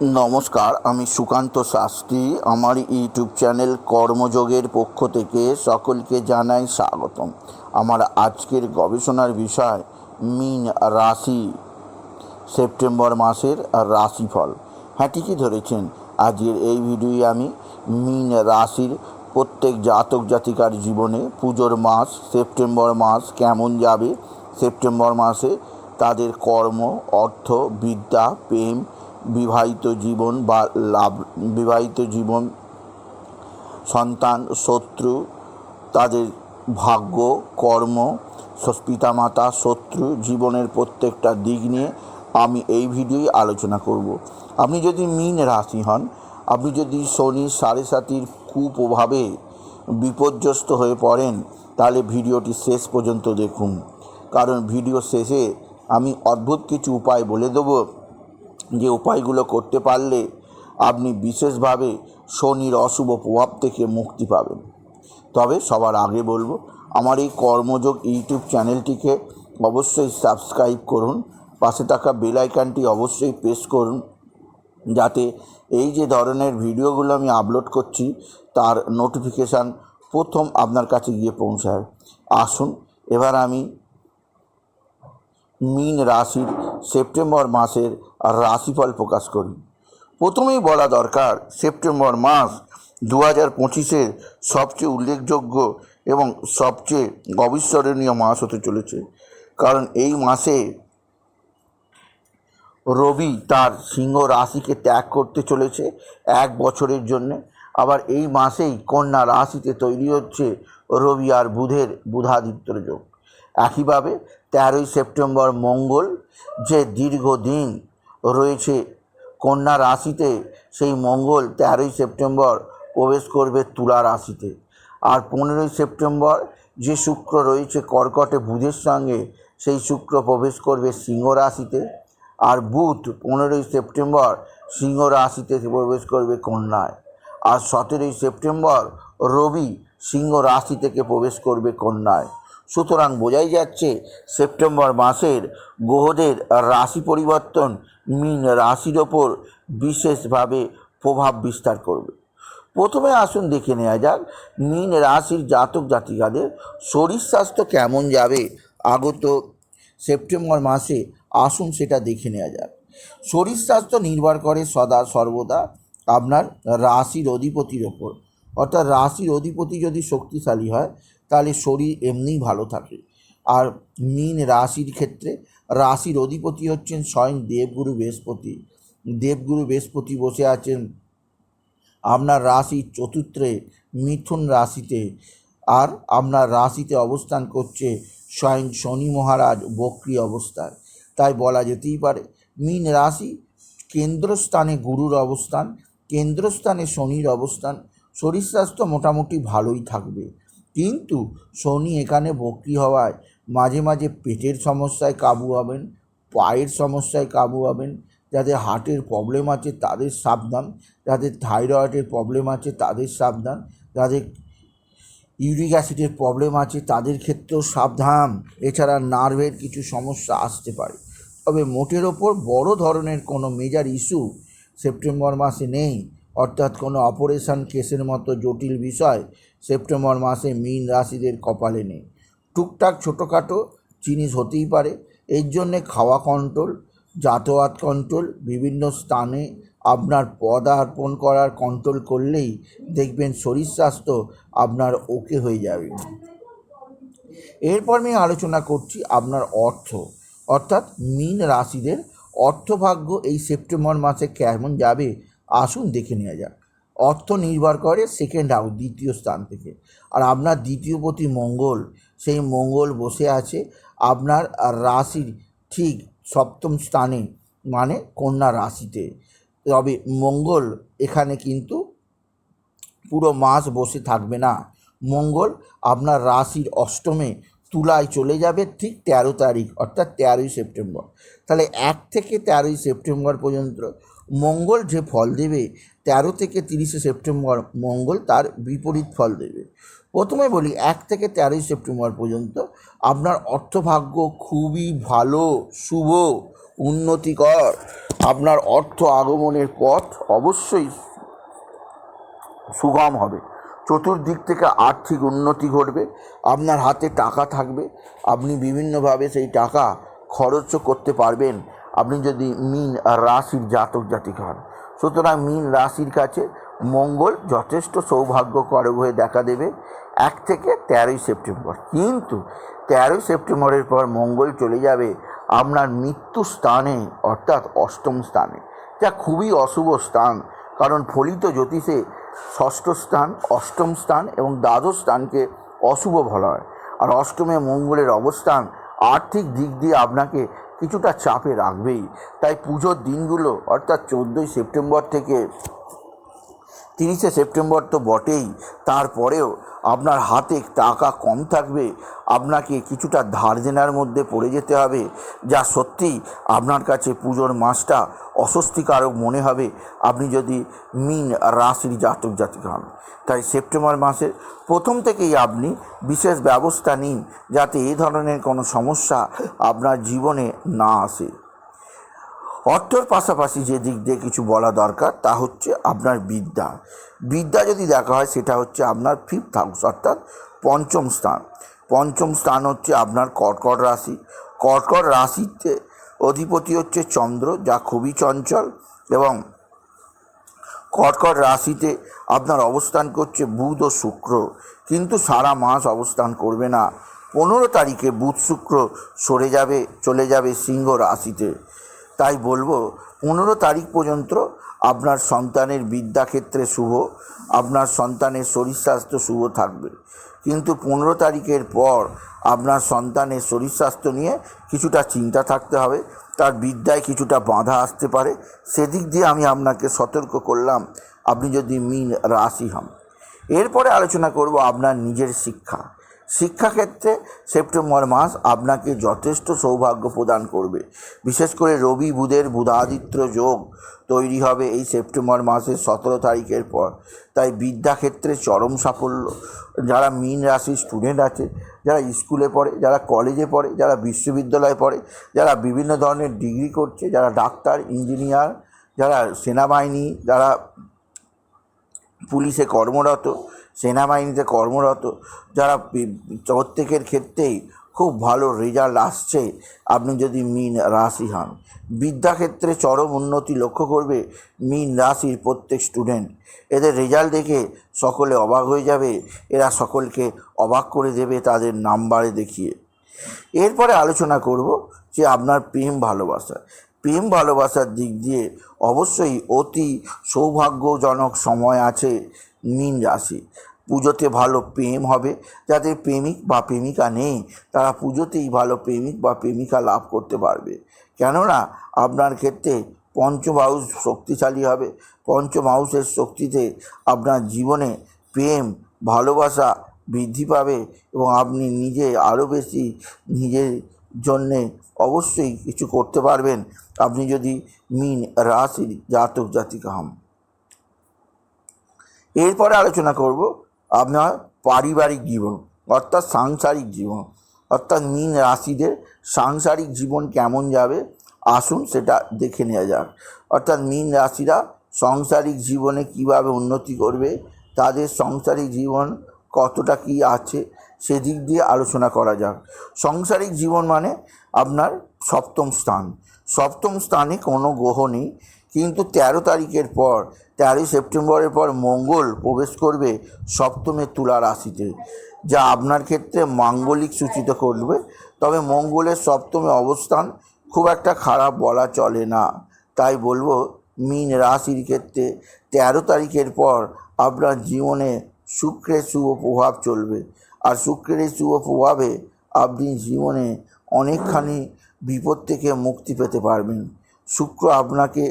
নমস্কার, আমি সুকান্ত শাস্ত্রী। আমার ইউটিউব চ্যানেল কর্মযোগের পক্ষ থেকে সকলকে জানাই স্বাগতম। আমার আজকের গবেষণার বিষয়, মিন রাশি, সেপ্টেম্বর মাসের রাশিফল। হ্যাঁ ঠিকই ধরেছেন, আজকের এই ভিডিওয়ে আমি মিন রাশির প্রত্যেক জাতক জাতিকার জীবনে পুজোর মাস, সেপ্টেম্বর মাস কেমন যাবে, সেপ্টেম্বর মাসে তাদের কর্ম, অর্থ, বিদ্যা, প্রেম বিবাহিত জীবন বা লাভ, বিবাহিত জীবন, সন্তান, শত্রু, তাদের ভাগ্য, কর্ম পিতামাতা, শত্রু, জীবনের প্রত্যেকটা দিক নিয়ে আমি এই ভিডিওই আলোচনা করব। আপনি যদি মিন রাশি হন, আপনি যদি শনি সাড়ে সাতির কুপ্রভাবে বিপর্যস্ত হয়ে পড়েন, তাহলে ভিডিওটি শেষ পর্যন্ত দেখুন। কারণ ভিডিও শেষে আমি অদ্ভুত কিছু উপায় বলে দেবো। যে উপায়গুলো করতে পারলে আপনি বিশেষভাবে শনির অশুভ প্রভাব থেকে মুক্তি পাবেন। তবে সবার আগে বলব, আমার এই কর্মযোগ ইউটিউব চ্যানেলটিকে অবশ্যই সাবস্ক্রাইব করুন, পাশে থাকা বেল অবশ্যই প্রেস করুন, যাতে এই যে ধরনের ভিডিওগুলো আমি আপলোড করছি, তার নোটিফিকেশান প্রথম আপনার কাছে গিয়ে পৌঁছায়। আসুন, এবার আমি মিন রাশির সেপ্টেম্বর মাসের রাশিফল প্রকাশ করি। প্রথমেই বলা দরকার, সেপ্টেম্বর মাস দু হাজার পঁচিশের সবচেয়ে উল্লেখযোগ্য এবং সবচেয়ে অবিস্মরণীয় মাস হতে চলেছে। কারণ এই মাসে রবি তার সিংহ রাশিকে ত্যাগ করতে চলেছে এক বছরের জন্যে। আবার এই মাসেই কন্যা রাশিতে তৈরি হচ্ছে রবি আর বুধের বুধাদিত্যর যোগ। একইভাবে তেরোই সেপ্টেম্বর মঙ্গল যে দীর্ঘদিন রয়েছে, কন্যা রাশিতে সেই মঙ্গল তেরোই সেপ্টেম্বর প্রবেশ করবে তুলা রাশিতে। আর পনেরোই সেপ্টেম্বর যে শুক্র রয়েছে কর্কটে বুধের সঙ্গে, সেই শুক্র প্রবেশ করবে সিংহ রাশিতে। আর বুধ পনেরোই সেপ্টেম্বর সিংহ রাশিতে প্রবেশ করবে কন্যায়। আর সতেরোই সেপ্টেম্বর রবি সিংহ রাশি থেকে প্রবেশ করবে কন্যায়। সুতরাং বোঝাই যাচ্ছে সেপ্টেম্বর মাসের গ্রহদের রাশি পরিবর্তন মিন রাশির ওপর বিশেষভাবে প্রভাব বিস্তার করবে। প্রথমে আসুন দেখে নেওয়া যাক মিন রাশির জাতক জাতিকাদের শরীর স্বাস্থ্য কেমন যাবে আগত সেপ্টেম্বর মাসে আসুন সেটা দেখে নেওয়া যাক। শরীর স্বাস্থ্য নির্ভর করে সদা সর্বদা আপনার রাশির অধিপতির ওপর। অর্থাৎ রাশির অধিপতি যদি শক্তিশালী হয় তাহলে শরীর এমনিই ভালো থাকে। আর মীন রাশির ক্ষেত্রে রাশির অধিপতি হচ্ছেন স্বয়ং দেবগুরু বৃহস্পতি। দেবগুরু বৃহস্পতি বসে আছেন আপনার রাশির চতুর্থে মিথুন রাশিতে। আর আপনার রাশিতে অবস্থান করছে স্বয়ং শনি মহারাজ বক্রি অবস্থায়। তাই বলা যেতেই পারে, মীন রাশি কেন্দ্রস্থানে গুরুর অবস্থান, কেন্দ্রস্থানে শনির অবস্থান, শরীর স্বাস্থ্য মোটামুটি ভালোই থাকবে। কিন্তু শনি এখানে বক্রি হওয়ায় মাঝে মাঝে পেটের সমস্যায় কাবু হবেন, পায়ের সমস্যায় কাবু হবেন যাদের হার্টের প্রবলেম আছে তাদের সাবধান যাদের থাইরয়েডের প্রবলেম আছে তাদের সাবধান যাদের ইউরিক অ্যাসিডের প্রবলেম আছে তাদের ক্ষেত্রেও সাবধান। এছাড়া নার্ভের কিছু সমস্যা আসতে পারে। তবে মোটের ওপর বড় ধরনের কোনো মেজার ইস্যু সেপ্টেম্বর মাসে নেই। অর্থাৎ কোনো অপারেশন কেসের মতো জটিল বিষয় সেপ্টেম্বর মাসে মীন রাশিদের কপালে নেই। টুকটাক ছোটোখাটো জিনিস হতেই পারে। এর জন্যে খাওয়া কন্ট্রোল যাতায়াত কন্ট্রোল বিভিন্ন স্থানে আপনার পদার্পণ করার কন্ট্রোল করলেই দেখবেন শরীর স্বাস্থ্য আপনার ওকে হয়ে যাবে। এরপর আমি আলোচনা করছি আপনার অর্থ। অর্থাৎ মীন রাশিদের অর্থভাগ্য এই সেপ্টেম্বর মাসে কেমন যাবে আসুন দেখে নেওয়া যাক। অর্থ নির্ভর করে সেকেন্ড হাউস দ্বিতীয় স্থান থেকে। আর আপনার দ্বিতীয় প্রতি মঙ্গল, সেই মঙ্গল বসে আছে আপনার রাশির ঠিক সপ্তম স্থানে মানে কন্যা রাশিতে। তবে মঙ্গল এখানে কিন্তু পুরো মাস বসে থাকবে না। মঙ্গল আপনার রাশির অষ্টমে তুলায় চলে যাবে ঠিক তেরো তারিখ, অর্থাৎ তেরোই সেপ্টেম্বর। তাহলে এক থেকে তেরোই সেপ্টেম্বর পর্যন্ত মঙ্গল যে ফল দেবে, তেরো থেকে তিরিশে সেপ্টেম্বর মঙ্গল তার বিপরীত ফল দেবে। প্রথমে বলি, এক থেকে তেরোই সেপ্টেম্বর পর্যন্ত আপনার অর্থভাগ্য খুবই ভালো, শুভ, উন্নতিকর। আপনার অর্থ আগমনের পথ অবশ্যই সুগম হবে। চতুর্দিক থেকে আর্থিক উন্নতি ঘটবে, আপনার হাতে টাকা থাকবে, আপনি বিভিন্নভাবে সেই টাকা খরচও করতে পারবেন। আপনি যদি মিন রাশির জাতক জাতিক হন, সুতরাং মিন রাশির কাছে মঙ্গল যথেষ্ট সৌভাগ্যকারক হয়ে দেখা দেবে এক থেকে তেরোই সেপ্টেম্বর। কিন্তু তেরোই সেপ্টেম্বরের পর মঙ্গল চলে যাবে আপনার মৃত্যু স্থানে, অর্থাৎ অষ্টম স্থানে, যা খুবই অশুভ স্থান। কারণ ফলিত জ্যোতিষে ষষ্ঠ স্থান, অষ্টম স্থান এবং দ্বাদশ স্থানকে অশুভ বলা হয়। আর অষ্টমে মঙ্গলের অবস্থান আর্থিক দিক দিয়ে আপনাকে কিছুটা চাপে রাখবেই। তাই পুজোর দিনগুলো অর্থাৎ চোদ্দোই সেপ্টেম্বর থেকে তিরিশে সেপ্টেম্বর তো বটেই। তারপরেও আপনার হাতে টাকা কম থাকবে, আপনাকে কিছুটা ধার দেনার মধ্যে পড়ে যেতে হবে, যা সত্যিই আপনার কাছে পুজোর মাসটা অস্বস্তিকারক মনে হবে। আপনি যদি মিন রাশির জাতক জাতিক হন, তাই সেপ্টেম্বর মাসের প্রথম থেকেই আপনি বিশেষ ব্যবস্থা নিন, যাতে এই ধরনের কোনো সমস্যা আপনার জীবনে না আসে। অর্থর পাশাপাশি যে দিক দিয়ে কিছু বলা দরকার, তা হচ্ছে আপনার বিদ্যা। বিদ্যা যদি দেখা হয়, সেটা হচ্ছে আপনার ফিফথ হাউস অর্থাৎ পঞ্চম স্থান। পঞ্চম স্থান হচ্ছে আপনার কর্কট রাশি। কর্কট রাশিতে অধিপতি হচ্ছে চন্দ্র, যা খুবই চঞ্চল এবং কর্কট রাশিতে আপনার অবস্থান করছে বুধ ও শুক্র। কিন্তু সারা মাস অবস্থান করবে না। পনেরো তারিখে বুধ শুক্র সরে যাবে, চলে যাবে সিংহ রাশিতে। তাই বলব, পনেরো তারিখ পর্যন্ত আপনার সন্তানের বিদ্যাক্ষেত্রে শুভ, আপনার সন্তানের শরীর স্বাস্থ্য শুভ থাকবে। কিন্তু পনেরো তারিখের পর আপনার সন্তানের শরীর স্বাস্থ্য নিয়ে কিছুটা চিন্তা থাকতে হবে, তার বিদ্যায় কিছুটা বাধা আসতে পারে। সেদিক দিয়ে আমি আপনাকে সতর্ক করলাম, আপনি যদি মিন রাশি হন। এরপরে আলোচনা করব আপনার নিজের শিক্ষা। শিক্ষাক্ষেত্রে সেপ্টেম্বর মাস আপনাকে যথেষ্ট সৌভাগ্য প্রদান করবে। বিশেষ করে রবি, বুধের বুধাদিত্য যোগ তৈরি হবে এই সেপ্টেম্বর মাসের সতেরো তারিখের পর। তাই বিদ্যাক্ষেত্রে চরম সাফল্য। যারা মিন রাশির স্টুডেন্ট আছে, যারা স্কুলে পড়ে, যারা কলেজে পড়ে, যারা বিশ্ববিদ্যালয়ে পড়ে, যারা বিভিন্ন ধরনের ডিগ্রি করছে, যারা ডাক্তার ইঞ্জিনিয়ার যারা সেনাবাহিনী, যারা পুলিশে কর্মরত সেনাবাহিনীতে কর্মরত, যারা প্রত্যেকের ক্ষেত্রেই খুব ভালো রেজাল্ট আসছে, আপনি যদি মিন রাশি হন। বিদ্যাক্ষেত্রে চরম উন্নতি লক্ষ্য করবে মিন রাশির প্রত্যেক স্টুডেন্ট এদের রেজাল্ট দেখে সকলে অবাক হয়ে যাবে, এরা সকলকে অবাক করে দেবে তাদের নাম্বারে দেখিয়ে। এরপরে আলোচনা করব যে আপনার প্রেম ভালোবাসা। প্রেম ভালোবাসার দিক দিয়ে অবশ্যই অতি সৌভাগ্যজনক সময় আছে মিন রাশি। পুজোতে ভালো প্রেম হবে। যাদের প্রেমিক বা প্রেমিকা নেই, তারা পুজোতেই ভালো প্রেমিক বা প্রেমিকা লাভ করতে পারবে। কেননা, আপনার ক্ষেত্রে পঞ্চম হাউস শক্তিশালী হবে। পঞ্চম হাউসের শক্তিতে আপনার জীবনে প্রেম, ভালোবাসা বৃদ্ধি পাবে এবং আপনি নিজে আরও বেশি নিজের জন্যে অবশ্যই কিছু করতে পারবেন। আপনি যদি মিন রাশির জাতক জাতিকা হন। এরপরে আলোচনা করব আপনার পারিবারিক জীবন, অর্থাৎ সাংসারিক জীবন, অর্থাৎ মিন রাশিদের সাংসারিক জীবন কেমন যাবে, আসুন সেটা দেখে নেওয়া যাক। অর্থাৎ মিন রাশিরা সাংসারিক জীবনে কীভাবে উন্নতি করবে, তাদের সাংসারিক জীবন কতটা কি আছে, সেদিক দিয়ে আলোচনা করা যাক। সাংসারিক জীবন মানে আপনার সপ্তম স্থান। সপ্তম স্থানে কোনো গ্রহ নেই, কিন্তু তেরো তারিখের পর তেরোই সেপ্টেম্বরের পর মঙ্গল প্রবেশ করবে সপ্তমে তুলা রাশিতে, যা আপনার ক্ষেত্রে মাঙ্গলিক সূচিত করবে। তবে মঙ্গলের সপ্তমে অবস্থান খুব একটা খারাপ বলা চলে না। তাই বলব, মিন রাশির ক্ষেত্রে তেরো তারিখের পর আপনার জীবনে শুক্রের শুভ প্রভাব চলবে। আর শুক্রের শুভ প্রভাবে আপনি জীবনে অনেকখানি বিপদ থেকে মুক্তি পেতে পারবেন। শুক্র আপনাকে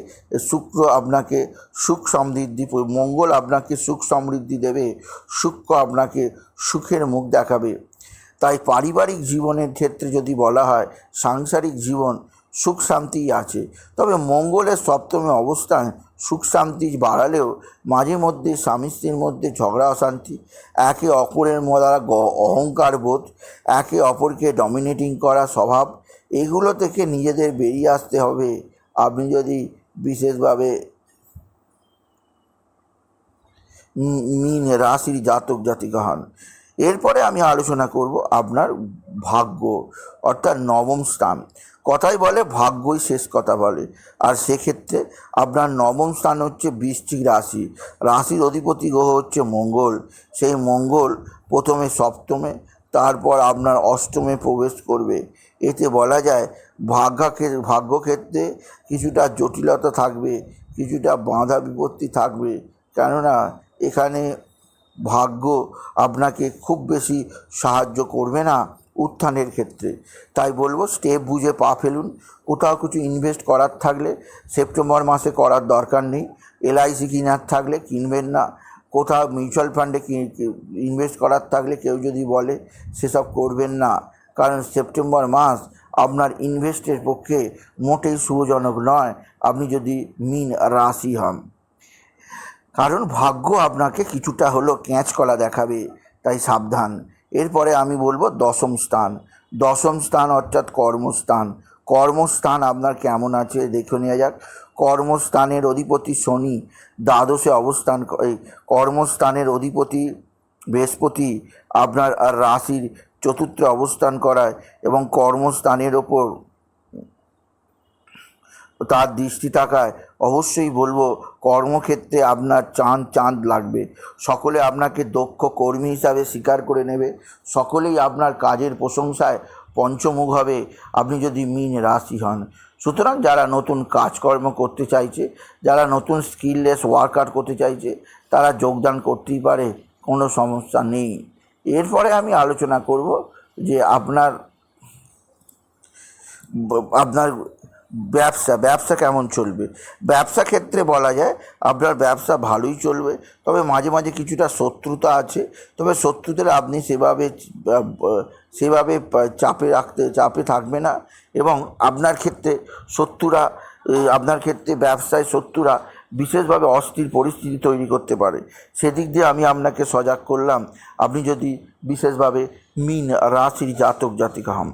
শুক্র আপনাকে সুখ সমৃদ্ধি মঙ্গল আপনাকে সুখ সমৃদ্ধি দেবে, শুক্র আপনাকে সুখের মুখ দেখাবে। তাই পারিবারিক জীবনের ক্ষেত্রে যদি বলা হয়, সাংসারিক জীবন সুখ শান্তিই আছে। তবে মঙ্গলের সপ্তমে অবস্থান সুখ শান্তি বাড়ালেও মাঝে মধ্যে স্বামী স্ত্রীর মধ্যে ঝগড়া, অশান্তি, একে অপরের দ্বারা অহংকার বোধ, একে অপরকে ডমিনেটিং করা স্বভাব, এগুলো থেকে নিজেদের বেরিয়ে আসতে হবে। আপনি যদি বিশেষভাবে মিন রাশির জাতক জাতিকা হন, এরপরে আমি আলোচনা করব আপনার ভাগ্য, অর্থাৎ নবম স্থান। কথাই বলে ভাগ্যই শেষ কথা বলে। আর সেক্ষেত্রে আপনার নবম স্থান হচ্ছে বৃশ্চিক রাশি। রাশির অধিপতি গ্রহ হচ্ছে মঙ্গল। সেই মঙ্গল প্রথমে সপ্তমে, তারপর আপনার অষ্টমে প্রবেশ করবে। এতে বলা যায় ভাগ্যকে, ভাগ্যক্ষেত্রে কিছুটা জটিলতা থাকবে, কিছুটা বাধা বিপত্তি থাকবে। কেননা, এখানে ভাগ্য আপনাকে খুব বেশি সাহায্য করবে না উত্থানের ক্ষেত্রে। তাই বলব স্টেপ বুঝে পা ফেলুন। কোথাও কিছু ইনভেস্ট করার থাকলে, সেপ্টেম্বর মাসে করার দরকার নেই। এলআইসি কেনার থাকলে কিনবেন না। কোথাও মিউচুয়াল ফান্ডে ইনভেস্ট করার থাকলে কেউ যদি বলে, সেসব করবেন না। কারণ সেপ্টেম্বর মাস আপনার ইনভেস্টের পক্ষে মোটেই শুভজনক নয়। আপনি যদি মিন রাশি হন। কারণ ভাগ্য আপনাকে কিছুটা হলো ক্যাঁচ কলা দেখাবে, তাই সাবধান। এরপরে আমি বলব দশম স্থান। দশম স্থান অর্থাৎ কর্মস্থান। কর্মস্থান আপনার কেমন আছে দেখে নেওয়া যাক। কর্মস্থানের অধিপতি শনি, দ্বাদশে অবস্থান কর্মস্থানের অধিপতি বৃহস্পতি, আপনার আর রাশির চতুর্থে অবস্থান করায় এবং কর্মস্থানের ওপর তার দৃষ্টি থাকায় অবশ্যই বলব কর্মক্ষেত্রে আপনার চাঁদ চাঁদ লাগবে। সকলে আপনাকে দক্ষ কর্মী হিসাবে স্বীকার করে নেবে। সকলেই আপনার কাজের প্রশংসায় পঞ্চমুখ হবে। আপনি যদি মিন রাশি হন, সুতরাং যারা নতুন কাজকর্ম করতে চাইছে, যারা নতুন স্কিললেস ওয়ার্কআউট করতে চাইছে, তারা যোগদান করতেই পারে, কোনো সমস্যা নেই। এরপরে আমি আলোচনা করব যে আপনার আপনার ব্যবসা ব্যবসা কেমন চলবে? ব্যবসা ক্ষেত্রে বলা যায় আপনার ব্যবসা ভালোই চলবে, তবে মাঝে মাঝে কিছুটা শত্রুতা আছে। তবে শত্রুদের আপনি সেভাবে সেভাবে চাপে রাখতে, চাপে থাকবে না। এবং আপনার ক্ষেত্রে শত্রুরা, আপনার ক্ষেত্রে ব্যবসায় শত্রুরা বিশেষভাবে অস্থির পরিস্থিতি তৈরি করতে পারে। সেদিক দিয়ে আমি আপনাকে সজাগ করলাম, আপনি যদি বিশেষভাবে মিন রাশির জাতক, জাতিকা হন।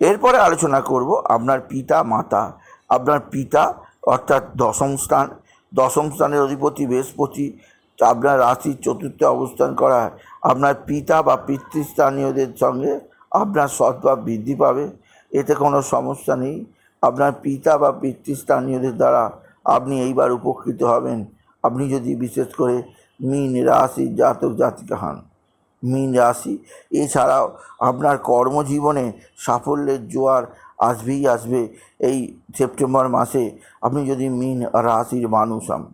এরপরে আলোচনা করব আপনার পিতা, মাতা। আপনার পিতা অর্থাৎ দশম স্থান। দশম স্থানের অধিপতি বৃহস্পতি। আপনার রাশির চতুর্থে অবস্থান করা। আপনার পিতা বা পিতৃস্থানীয়দের সঙ্গে আপনার সদ্ভাব বৃদ্ধি পাবে। এতে কোনো সমস্যা নেই। আপনার পিতা বা পিতৃস্থানীয়দের দ্বারা আপনি এইবার উপকৃত হবেন। আপনি যদি বিশেষ করে মিন রাশির জাতক জাতিকা হন। মীন রাশি, এছাড়াও আপনার কর্মজীবনে সাফল্যের জোয়ার আসবেই আসবে এই সেপ্টেম্বর মাসে আপনি যদি মীন রাশির মানুষ হন।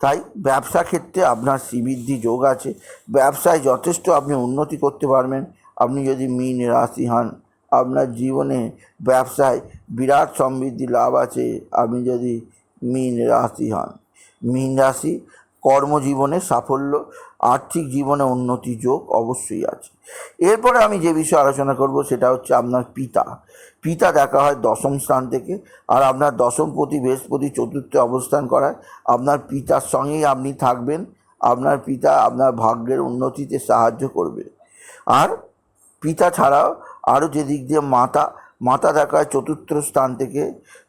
তাই ব্যবসা ক্ষেত্রে আপনার শ্রীবৃদ্ধি যোগ আছে। ব্যবসায় যথেষ্ট আপনি উন্নতি করতে পারবেন। আপনি যদি মীন রাশি হন, আপনার জীবনে ব্যবসায় বিরাট সমৃদ্ধি লাভ আছে। আপনি যদি মীন রাশি হন। মীন রাশি কর্মজীবনে সাফল্য, আর্থিক জীবনে উন্নতি যোগ অবশ্যই আছে। এরপরে আমি যে বিষয়ে আলোচনা করব সেটা হচ্ছে আপনার পিতা। পিতা দেখা হয় দশম স্থান থেকে আর আপনার দশমপতি বৃহস্পতি চতুর্থে অবস্থান করায়। আপনার পিতার সঙ্গেই আপনি থাকবেন। আপনার পিতা আপনার ভাগ্যের উন্নতিতে সাহায্য করবে। আর পিতা ছাড়াও আরও যে দিক দিয়ে মাতা মাতা দেখায় চতুর্থ স্থান থেকে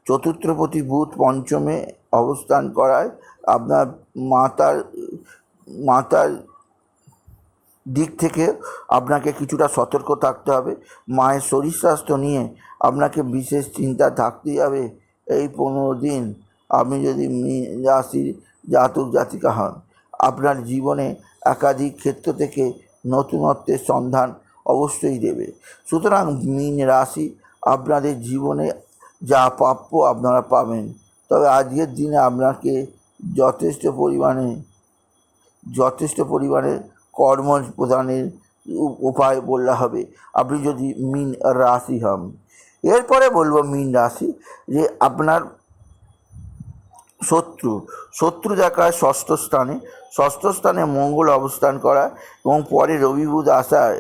চতুর্থপতি বুধ পঞ্চমে অবস্থান করায় আপনার মাতার মাতার দিক থেকে আপনাকে কিছুটা সতর্ক থাকতে হবে। মায়ের শরীর স্বাস্থ্য নিয়ে আপনাকে বিশেষ চিন্তা থাকতেই হবে। এই পনেরো দিন আপনি যদি রাশির জাতক জাতিকা হন, আপনার জীবনে একাধিক ক্ষেত্র থেকে নতুনত্বের সন্ধান অবশ্যই দেবে। সুতরাং মিন রাশি আপনাদের জীবনে যা প্রাপ্য আপনারা পাবেন। তবে আজকের দিনে আপনাকে যথেষ্ট পরিমাণে যথেষ্ট পরিমাণে কর্ম প্রদানের উপায় বললে হবে। আপনি যদি মিন রাশি হন, এরপরে বলব মিন রাশি, যে আপনার শত্রু শত্রু দেখায় ষষ্ঠ স্থানে ষষ্ঠ স্থানে মঙ্গল অবস্থান করা এবং পরে রবি বুধ আসায়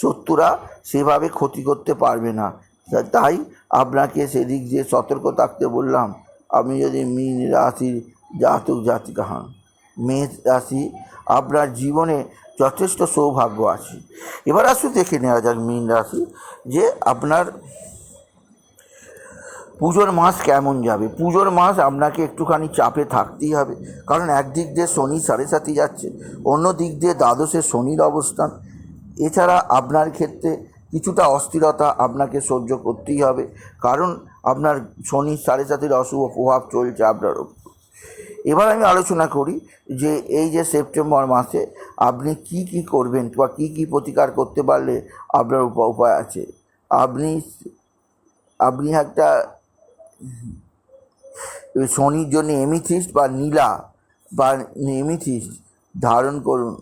শত্রুরা সেভাবে ক্ষতি করতে পারবে না। তাই আপনাকে সেদিক দিয়ে সতর্ক থাকতে বললাম আপনি যদি মীন রাশির জাতক জাতিকা হন, মেষ রাশি আপনার জীবনে যথেষ্ট সৌভাগ্য আছে। এবার আসুন দেখে নেওয়া যাক মীন রাশি, যে আপনার পুজোর মাস কেমন যাবে? পুজোর মাস আপনাকে একটুখানি চাপে থাকতেই হবে, কারণ একদিক দিয়ে শনি সাড়ে সাথে যাচ্ছে অন্য দিক দিয়ে দ্বাদশে শনির অবস্থান। এছাড়া আপনার ক্ষেত্রে কিছুটা অস্থিরতা আপনাকে সহ্য করতেই হবে, কারণ আপনার শনি সাড়ে সাতের অশুভ প্রভাব চলছে আপনার ওপর এবার আমি আলোচনা করি যে এই যে সেপ্টেম্বর মাসে আপনি কি কি করবেন বা কি কি প্রতিকার করতে পারলে আপনার উপা- উপায় আছে। আপনি আপনি একটা শনির জন্য এমিথিস্ট বা নীলা বা এমিথিস্ট ধারণ করুন।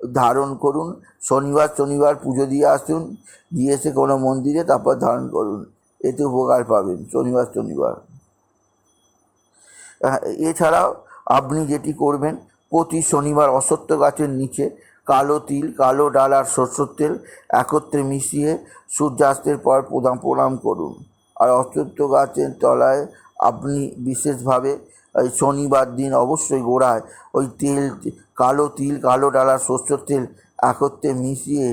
ধারণ করুন, শনিবার শনিবার পুজো দিয়ে আসুন, দিয়ে এসে কোনো মন্দিরে তারপর ধারণ করুন। এতে উপকার পাবেন, শনিবার শনিবার। এছাড়াও আপনি যেটি করবেন, প্রতি শনিবার অসত্য গাছের নিচে কালো তিল, কালো ডাল আর সরষের তেল একত্রে মিশিয়ে সূর্যাস্তের পর প্রণাম প্রণাম করুন। আর অসত্য গাছের তলায় আপনি বিশেষভাবে এই শনিবার দিন অবশ্যই গোড়ায় ওই তেল, কালো তিল, কালো ডাল, সরষের তেল একত্রে মিশিয়ে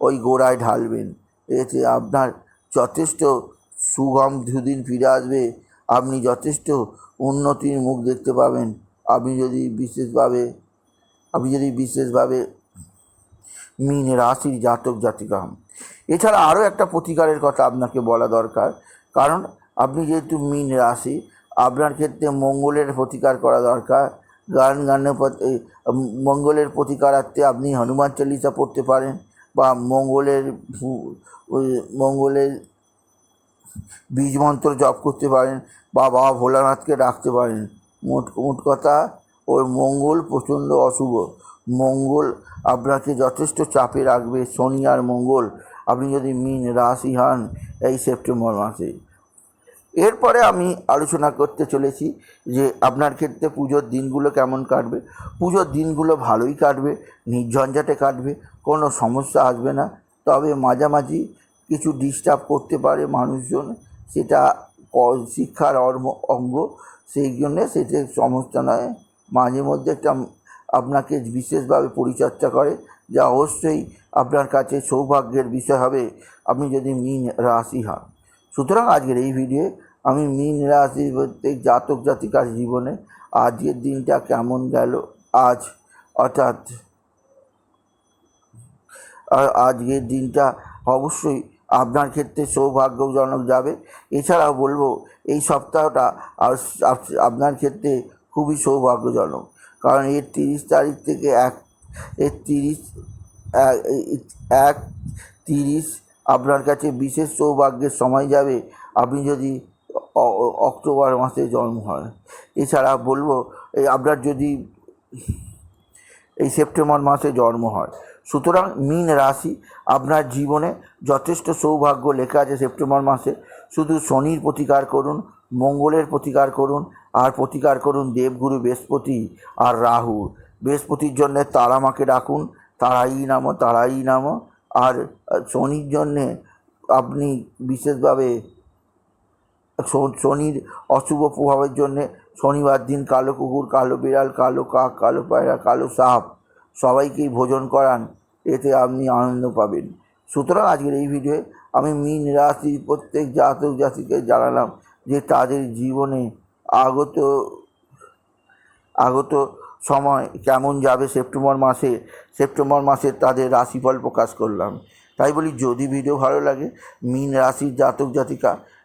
ওই গোড়ায় ঢালবেন। এতে আপনার যথেষ্ট সুগম দুদিন ফিরে আসবে। আপনি যথেষ্ট উন্নতির মুখ দেখতে পাবেন। আপনি যদি বিশেষভাবে, আপনি যদি বিশেষভাবে মিন রাশির জাতক জাতিকা এছাড়া আরও একটা প্রতিকারের কথা আপনাকে বলা দরকার। কারণ আপনি যেহেতু মিন রাশি, আপনার ক্ষেত্রে মঙ্গলের প্রতিকার করা দরকার। গান গানের মঙ্গলের প্রতিকারার্থে আপনি হনুমান চালিসা পড়তে পারেন বা মঙ্গলের মঙ্গলের বীজ মন্ত্র জপ করতে পারেন বা বাবা ভোলানাথকে ডাকতে পারেন। মোট মোট কথা ওর মঙ্গল প্রচণ্ড অশুভ। মঙ্গল আপনাকে যথেষ্ট চাপে রাখবে। শনি আর মঙ্গল, আপনি যদি মিন রাশি হন এই সেপ্টেম্বর মাসে। এরপরে আমি আলোচনা করতে চলেছি যে আপনার ক্ষেত্রে পুজোর দিনগুলো কেমন কাটবে। পুজোর দিনগুলো ভালোই কাটবে, নির্ঝঞ্ঝাটে কাটবে, কোনো সমস্যা আসবে না। তবে মাঝামাঝি কিছু ডিস্টার্ব করতে পারে মানুষজন, সেটা শিক্ষার অঙ্গ, সেই জন্যে সেটা সমস্যা নয়। মাঝে মধ্যে একটা আপনাকে বিশেষভাবে পরিচর্যা করে, যা অবশ্যই আপনার কাছে সৌভাগ্যের বিষয় হবে। আপনি যদি মিন রাশি হন। সুতরাং আজকের এই ভিডিও আমি মিন রাশির প্রত্যেক জাতক জাতিকার জীবনে আজকের দিনটা কেমন গেল? আজ, অর্থাৎ আজকের দিনটা অবশ্যই আপনার ক্ষেত্রে সৌভাগ্যজনক যাবে। এছাড়াও বলব, এই সপ্তাহটা আপনার ক্ষেত্রে খুবই সৌভাগ্যজনক। কারণ এর তিরিশ তারিখ থেকে এক, এর তিরিশ এক- তিরিশ আপনার কাছে বিশেষ সৌভাগ্যের সময় যাবে। আপনি যদি অক্টোবর মাসে জন্ম হয়। এছাড়া বলব, এই আপনার যদি এই সেপ্টেম্বর মাসে জন্ম হয়, সুতরাং মিন রাশি আপনার জীবনে যথেষ্ট সৌভাগ্য লেখা আছে সেপ্টেম্বর মাসে। শুধু শনির প্রতিকার করুন, মঙ্গলের প্রতিকার করুন, আর প্রতিকার করুন দেবগুরু বৃহস্পতি আর রাহু। বৃহস্পতির জন্যে তারামাকে ডাকুন, তারাই নামো তারাই নামো, আর শনির জন্যে আপনি বিশেষভাবে শনির অশুভ প্রভাবের জন্যে শনিবার দিন কালো কুকুর, কালো বিড়াল, কালো কাক, কালো পায়রা, কালো সাপ সবাইকেই ভোজন করান, এতে আপনি আনন্দ পাবেন। সুতরাং আজকের এই ভিডিওয়ে আমি মিন রাশির প্রত্যেক জাতক জাতিকে জানালাম যে তাদের জীবনে আগত আগত সময় কেমন যাবে সেপ্টেম্বর মাসে সেপ্টেম্বর মাসে তাদের রাশিফল প্রকাশ করলাম। তাই বলি, যদি ভিডিও ভালো লাগে, মিন রাশির জাতক জাতিকা